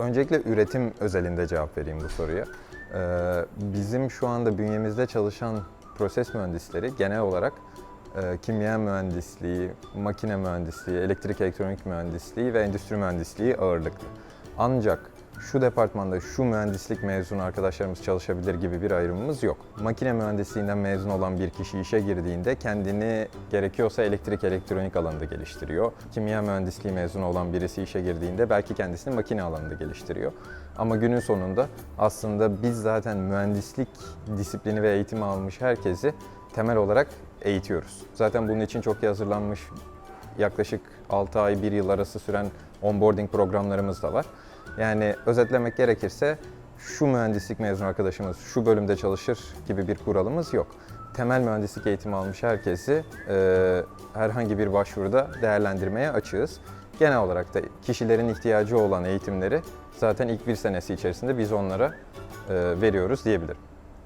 Öncelikle üretim özelinde cevap vereyim bu soruya. Ee, bizim şu anda bünyemizde çalışan proses mühendisleri genel olarak e, kimya mühendisliği, makine mühendisliği, elektrik elektronik mühendisliği ve endüstri mühendisliği ağırlıklı. Ancak şu departmanda şu mühendislik mezunu arkadaşlarımız çalışabilir gibi bir ayrımımız yok. Makine mühendisliğinden mezun olan bir kişi işe girdiğinde kendini gerekiyorsa elektrik elektronik alanında geliştiriyor. Kimya mühendisliği mezunu olan birisi işe girdiğinde belki kendisini makine alanında geliştiriyor. Ama günün sonunda aslında biz zaten mühendislik disiplini ve eğitimi almış herkesi temel olarak eğitiyoruz. Zaten bunun için çok iyi hazırlanmış yaklaşık 6 ay 1 yıl arası süren onboarding programlarımız da var. Yani özetlemek gerekirse şu mühendislik mezunu arkadaşımız şu bölümde çalışır gibi bir kuralımız yok. Temel mühendislik eğitimi almış herkesi e, herhangi bir başvuruda değerlendirmeye açığız. Genel olarak da kişilerin ihtiyacı olan eğitimleri zaten ilk bir senesi içerisinde biz onlara e, veriyoruz diyebilirim.